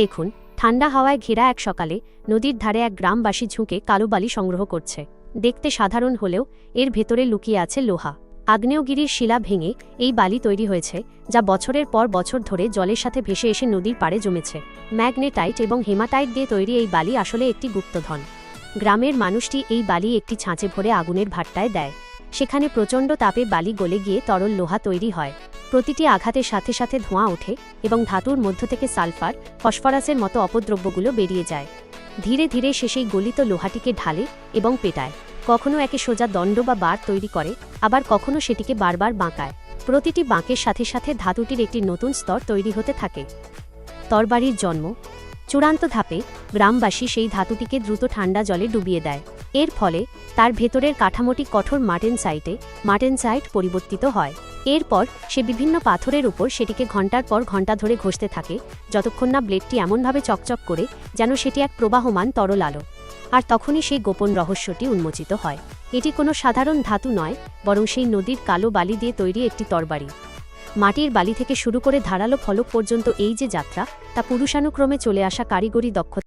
দেখুন, ঠান্ডা হাওয়ায় ঘেরা এক সকালে নদীর ধারে এক গ্রামবাসী ঝুঁকে কালো বালি সংগ্রহ করছে। দেখতে সাধারণ হলেও এর ভেতরে লুকিয়ে আছে লোহা। আগ্নেয়গিরির শিলা ভেঙে এই বালি তৈরি হয়েছে, যা বছরের পর বছর ধরে জলের সাথে ভেসে এসে নদীর পাড়ে জমেছে। ম্যাগনেটাইট এবং হেমাটাইট দিয়ে তৈরি এই বালি আসলে একটি গুপ্তধন। গ্রামের মানুষটি এই বালি একটি ছাঁচে ভরে আগুনের ভাট্টায় দেয়। সেখানে প্রচণ্ড তাপে বালি গলে গিয়ে তরল লোহা তৈরি হয়। প্রতিটি আঘাতের সাথে সাথে ধোঁয়া ওঠে এবং ধাতুর মধ্য থেকে সালফার, ফসফরাসের মতো অপদ্রব্যগুলো বেরিয়ে যায়। ধীরে ধীরে সে সেই গলিত লোহাটিকে ঢালে এবং পেটায়। কখনো একে সোজা দণ্ড বা বার তৈরি করে, আবার কখনো সেটিকে বারবার বাঁকায়। প্রতিটি বাঁকের সাথে সাথে ধাতুটির একটি নতুন স্তর তৈরি হতে থাকে। তরবারির জন্ম। চূড়ান্ত ধাপে, গ্রামবাসী সেই ধাতুটিকে দ্রুত ঠান্ডা জলে ডুবিয়ে দেয়। এর ফলে, তার ভেতরের কাঠামোটি কঠোর মার্টেনসাইটে, মার্টেনসাইট পরিবর্তিত হয়। এরপর সে বিভিন্ন পাথরের উপর সেটিকে ঘণ্টার পর ঘণ্টা ধরে ঘষতে থাকে, যতক্ষণ না ব্লেডটি এমনভাবে চকচক করে যেন সেটি এক প্রবাহমান তরল আলো। আর তখনই সেই গোপন রহস্যটি উন্মোচিত হয়। এটি কোনো সাধারণ ধাতু নয়, বরং সেই নদীর কালো বালি দিয়ে তৈরি একটি তরবারি। মাটির বালি থেকে শুরু করে ধারালো ফলক পর্যন্ত এই যে যাত্রা, তা পুরুষানুক্রমে চলে আসা কারিগরি দক্ষতা